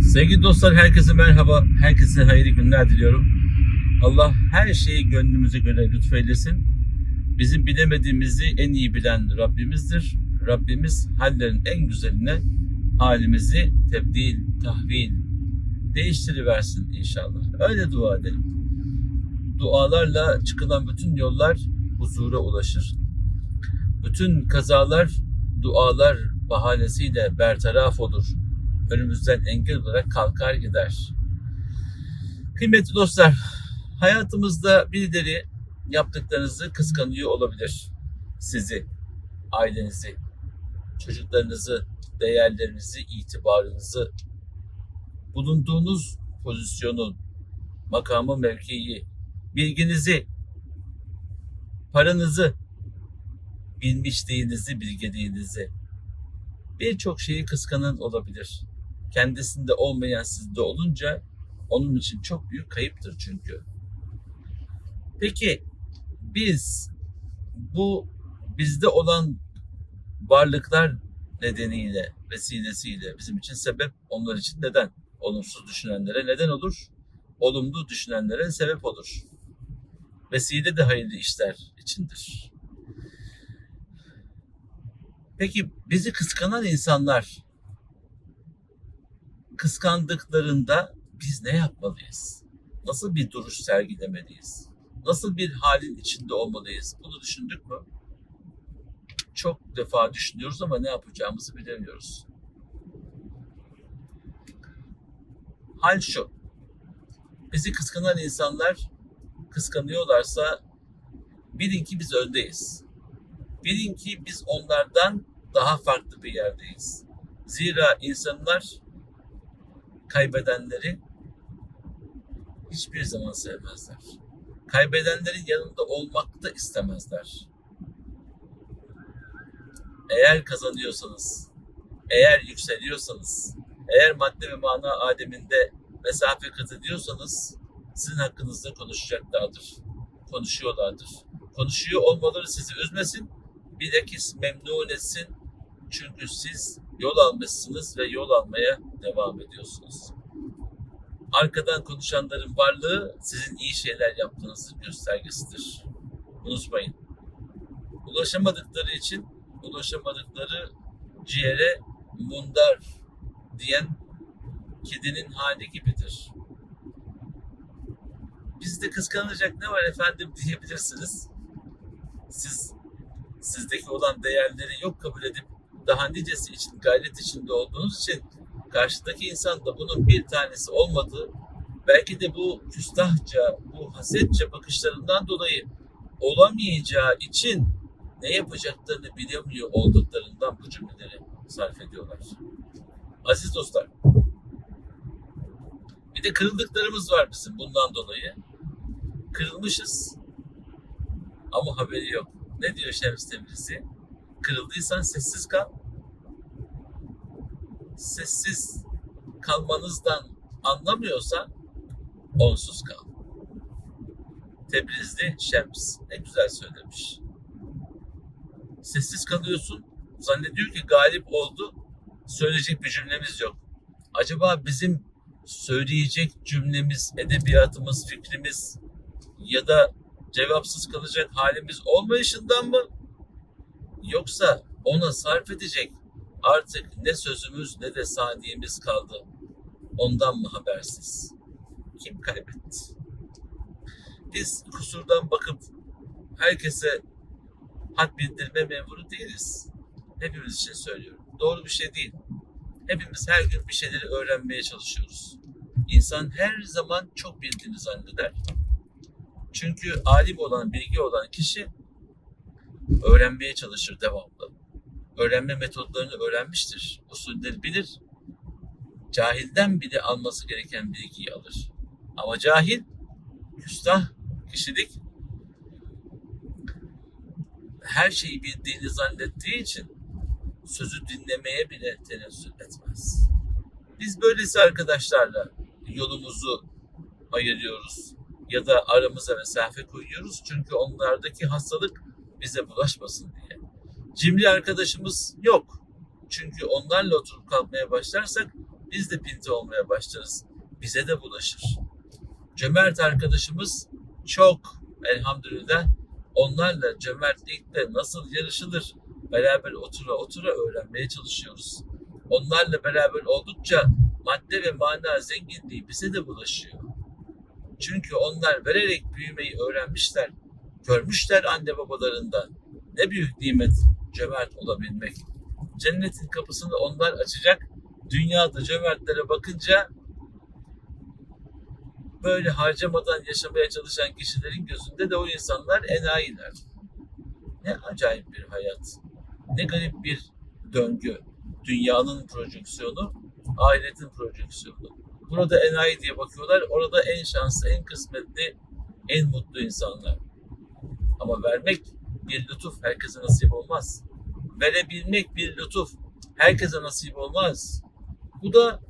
Sevgili dostlar herkese merhaba. Herkese hayırlı günler diliyorum. Allah her şeyi gönlümüze göre lütfeylesin. Bizim bilemediğimizi en iyi bilen Rabbimizdir. Rabbimiz hallerin en güzeline halimizi tebdil, tahvil, değiştiriversin inşallah. Öyle dua edelim. Dualarla çıkılan bütün yollar huzura ulaşır. Bütün kazalar dualar bahanesiyle bertaraf olur önümüzden engel olarak kalkar gider. Kıymetli dostlar, hayatımızda birileri yaptıklarınızı kıskanıyor olabilir. Sizi, ailenizi, çocuklarınızı, değerlerinizi, itibarınızı, bulunduğunuz pozisyonu, makamı, mevkiyi, bilginizi, paranızı, bilmişliğinizi, bilgeliğinizi, birçok şeyi kıskanan olabilir. Kendisinde olmayan sizde olunca onun için çok büyük kayıptır çünkü. Peki biz bu bizde olan varlıklar nedeniyle, vesilesiyle bizim için sebep, onlar için neden? Olumsuz düşünenlere neden olur? Olumlu düşünenlere sebep olur. Vesile de hayırlı işler içindir. Peki bizi kıskanan insanlar kıskandıklarında biz ne yapmalıyız? Nasıl bir duruş sergilemeliyiz? Nasıl bir halin içinde olmalıyız? Bunu düşündük mü? Çok defa düşünüyoruz ama ne yapacağımızı bilemiyoruz. Hal şu. Bizi kıskanan insanlar kıskanıyorlarsa bilin ki biz öndeyiz. Bilin ki biz onlardan daha farklı bir yerdeyiz. Zira insanlar kaybedenleri hiçbir zaman sevmezler. Kaybedenlerin yanında olmak da istemezler. Eğer kazanıyorsanız, eğer yükseliyorsanız, eğer madde ve mana aleminde mesafe kat ediyorsanız sizin hakkınızda konuşacaklardır. Konuşuyorlardır. Konuşuyor olmaları sizi üzmesin, bilakis memnun etsin. Çünkü siz yol almışsınız ve yol almaya devam ediyorsunuz. Arkadan konuşanların varlığı sizin iyi şeyler yaptığınızın göstergesidir. Unutmayın. Ulaşamadıkları için ulaşamadıkları ciğere mundar diyen kedinin hali gibidir. Bizde kıskanacak ne var efendim diyebilirsiniz. Siz sizdeki olan değerleri yok kabul edip daha nicesi için gayret içinde olduğunuz için karşıdaki insan da bunun bir tanesi olmadığı belki de bu küstahça, bu hasetçe bakışlarından dolayı olamayacağı için ne yapacaklarını bilemiyor olduklarından bu cümleleri sarf ediyorlar. Aziz dostlar, bir de kırıldıklarımız var bizim bundan dolayı. Kırılmışız ama haberi yok. Ne diyor Şems Tebrizi? Kırıldıysan sessiz kal. Sessiz kalmanızdan anlamıyorsan onsuz kal. Tebrizli Şems. Ne güzel söylemiş. Sessiz kalıyorsun. Zannediyor ki galip oldu. Söyleyecek bir cümlemiz yok. Acaba bizim söyleyecek cümlemiz, edebiyatımız, fikrimiz ya da cevapsız kalacak halimiz olmayışından mı? Yoksa ona sarf edecek artık ne sözümüz ne de saniyemiz kaldı. Ondan mı habersiz? Kim kaybetti? Biz kusurdan bakıp herkese hak bildirme memuru değiliz. Hepimiz için söylüyorum. Doğru bir şey değil. Hepimiz her gün bir şeyleri öğrenmeye çalışıyoruz. İnsan her zaman çok bildiğini zanneder. Çünkü alim olan, bilgi olan kişi öğrenmeye çalışır devamlı. Öğrenme metodlarını öğrenmiştir. Usulleri bilir. Cahilden bile alması gereken bilgiyi alır. Ama cahil, küstah kişilik her şeyi bildiğini zannettiği için sözü dinlemeye bile tenezzül etmez. Biz böylesi arkadaşlarla yolumuzu ayırıyoruz. Ya da aramıza mesafe koyuyoruz. Çünkü onlardaki hastalık bize bulaşmasın diye. Cimri arkadaşımız yok. Çünkü onlarla oturup kalkmaya başlarsak biz de pinti olmaya başlarız. Bize de bulaşır. Cömert arkadaşımız çok elhamdülillah. Onlarla cömertlikte nasıl yarışılır beraber otura otura öğrenmeye çalışıyoruz. Onlarla beraber oldukça madde ve mana zenginliği bize de bulaşıyor. Çünkü onlar vererek büyümeyi öğrenmişler. Görmüşler anne babalarından. Ne büyük nimet cömert olabilmek. Cennetin kapısını onlar açacak. Dünyada cömertlere bakınca böyle harcamadan yaşamaya çalışan kişilerin gözünde de o insanlar enayiler. Ne acayip bir hayat. Ne garip bir döngü. Dünyanın projeksiyonu, ahiretin projeksiyonu. Burada enayi diye bakıyorlar. Orada en şanslı, en kısmetli, en mutlu insanlar. Ama vermek bir lütuf herkese nasip olmaz. Verebilmek bir lütuf herkese nasip olmaz. Bu da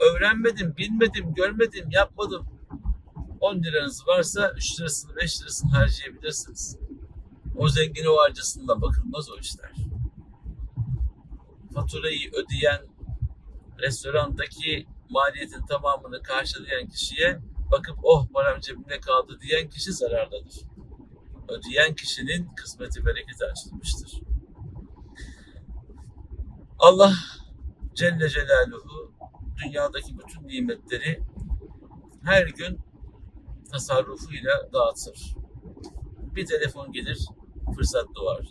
öğrenmedim, bilmedim, görmedim, yapmadım. 10 liranız varsa 3 lirasını, 5 lirasını harcayabilirsiniz. O zengini o harcasından bakılmaz o işler. Faturayı ödeyen restorandaki maliyetin tamamını karşılayan kişiye bakıp oh param cebimde kaldı diyen kişi zarardadır. Ödeyen kişinin kısmeti bereketi açılmıştır. Allah Celle Celaluhu dünyadaki bütün nimetleri her gün tasarrufuyla dağıtır. Bir telefon gelir, fırsat doğar.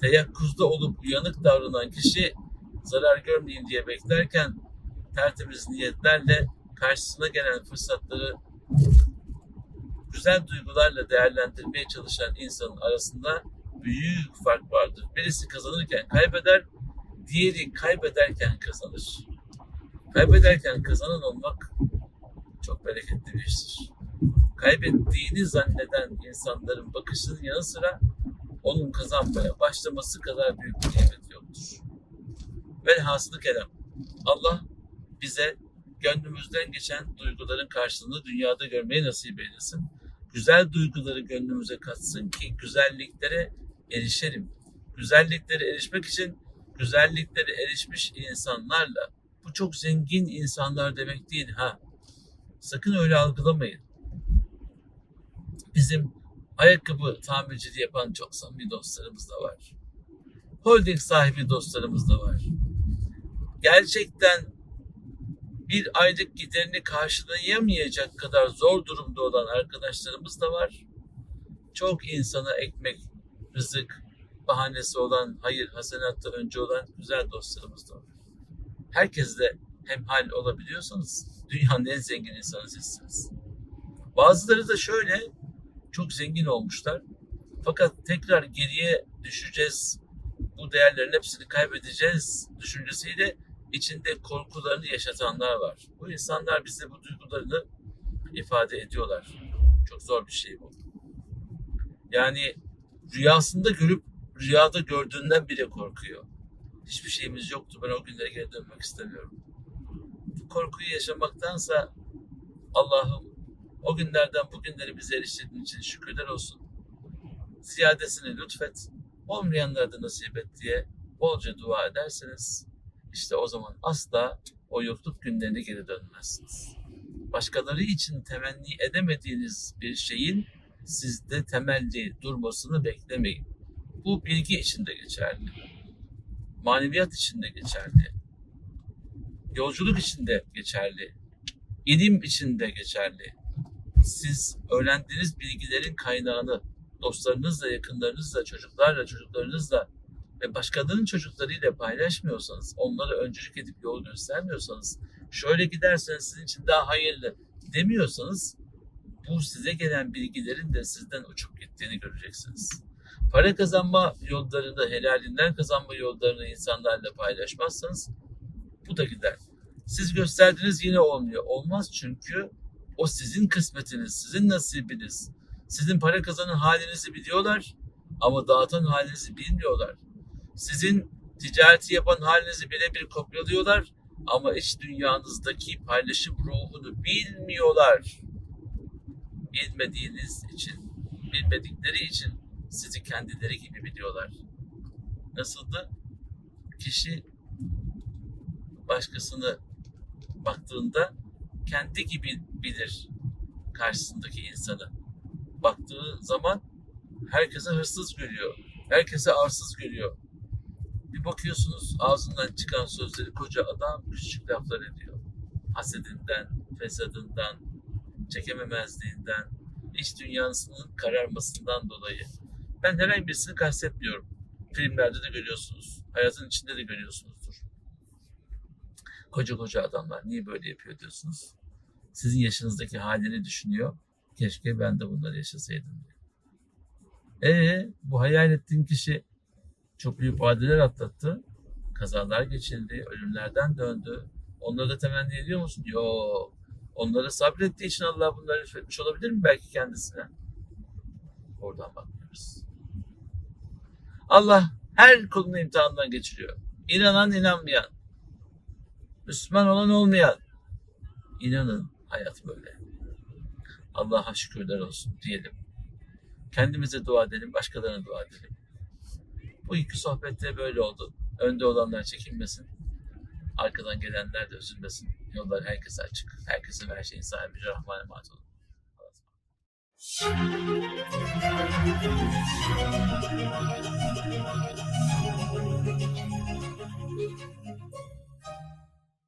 Teyakkuzda olup uyanık davranan kişi zarar görmeyeyim diye beklerken tertemiz niyetlerle karşısına gelen fırsatları güzel duygularla değerlendirmeye çalışan insanın arasında büyük fark vardır. Birisi kazanırken kaybeder, diğeri kaybederken kazanır. Kaybederken kazanan olmak çok bereketli bir iştir. Kaybettiğini zanneden insanların bakışının yanı sıra onun kazanmaya başlaması kadar büyük bir nimet yoktur. Velhasılı kelam. Allah bize gönlümüzden geçen duyguların karşılığını dünyada görmeyi nasip eylesin. Güzel duyguları gönlümüze katsın ki güzelliklere erişelim. Güzelliklere erişmek için güzelliklere erişmiş insanlarla bu çok zengin insanlar demek değil ha. Sakın öyle algılamayın. Bizim ayakkabı tamirciliği yapan çok samimi dostlarımız da var. Holding sahibi dostlarımız da var. Gerçekten bir aylık giderini karşılayamayacak kadar zor durumda olan arkadaşlarımız da var. Çok insana ekmek, rızık, bahanesi olan, hayır, hasenatta önce olan güzel dostlarımız da var. Herkesle hemhal olabiliyorsanız dünyanın en zengin insanı sizsiniz. Bazıları da şöyle çok zengin olmuşlar. Fakat tekrar geriye düşeceğiz. Bu değerlerin hepsini kaybedeceğiz düşüncesiyle içinde korkularını yaşatanlar var. Bu insanlar bize bu duygularını ifade ediyorlar. Çok zor bir şey bu. Yani rüyasında görüp rüyada gördüğünden bile korkuyor. Hiçbir şeyimiz yoktu. Ben o günlere geri dönmek istemiyorum. Bu korkuyu yaşamaktansa Allah'ım o günlerden bugünleri bize eriştirdiğin için şükürler olsun. Ziyadesini lütfet. Olmayanlara da nasip et diye bolca dua ederseniz işte o zaman asla o yokluk günlerine geri dönmezsiniz. Başkaları için temenni edemediğiniz bir şeyin sizde temelli durmasını beklemeyin. Bu bilgi için de geçerli. Maneviyat için de geçerli. Yolculuk için de geçerli. İlim için de geçerli. Siz öğrendiğiniz bilgilerin kaynağını dostlarınızla, yakınlarınızla, çocuklarla, çocuklarınızla ve başkalarının çocuklarıyla paylaşmıyorsanız, onlara öncülük edip yol göstermiyorsanız, şöyle giderseniz sizin için daha hayırlı demiyorsanız, bu size gelen bilgilerin de sizden uçup gittiğini göreceksiniz. Para kazanma yollarını, helalinden kazanma yollarını insanlarla paylaşmazsanız bu da gider. Siz gösterdiğiniz yine olmuyor. Olmaz çünkü o sizin kısmetiniz, sizin nasibiniz. Sizin para kazanan halinizi biliyorlar ama dağıtan halinizi bilmiyorlar. Sizin ticareti yapan halinizi birebir kopyalıyorlar Ama iç dünyanızdaki paylaşım ruhunu bilmiyorlar. Bilmediğiniz için, bilmedikleri için sizi kendileri gibi biliyorlar. Nasıldı? Kişi başkasını baktığında kendi gibi bilir karşısındaki insanı. Baktığı zaman herkese hırsız görüyor. Herkese arsız görüyor. Bir bakıyorsunuz ağzından çıkan sözleri koca adam küçük laflar ediyor. Hasedinden, fesadından, çekememezliğinden, iç dünyasının kararmasından dolayı. Ben herhangi birisini kastetmiyorum. Filmlerde de görüyorsunuz. Hayatın içinde de görüyorsunuzdur. Koca koca adamlar niye böyle yapıyor diyorsunuz. Sizin yaşınızdaki halini düşünüyor. Keşke ben de bunları yaşasaydım diyor. Ee, bu hayal ettiğin kişi çok büyük vadiler atlattı. Kazalar geçirdi, ölümlerden döndü. Onları da temenni ediyor musun? Yok. Onları sabrettiği için Allah bunları lütfetmiş olabilir mi belki kendisine? Oradan bakmıyoruz. Allah her kulunu imtihandan geçiriyor. İnanan inanmayan. Müslüman olan olmayan. İnanın hayat böyle. Allah'a şükürler olsun diyelim. Kendimize dua edelim, başkalarına dua edelim. Bu iki sohbette böyle oldu. Önde olanlar çekinmesin. Arkadan gelenler de üzülmesin. Yollar herkese açık. Herkese her şeyin sahibi Rahman emanet olun. Allah'a.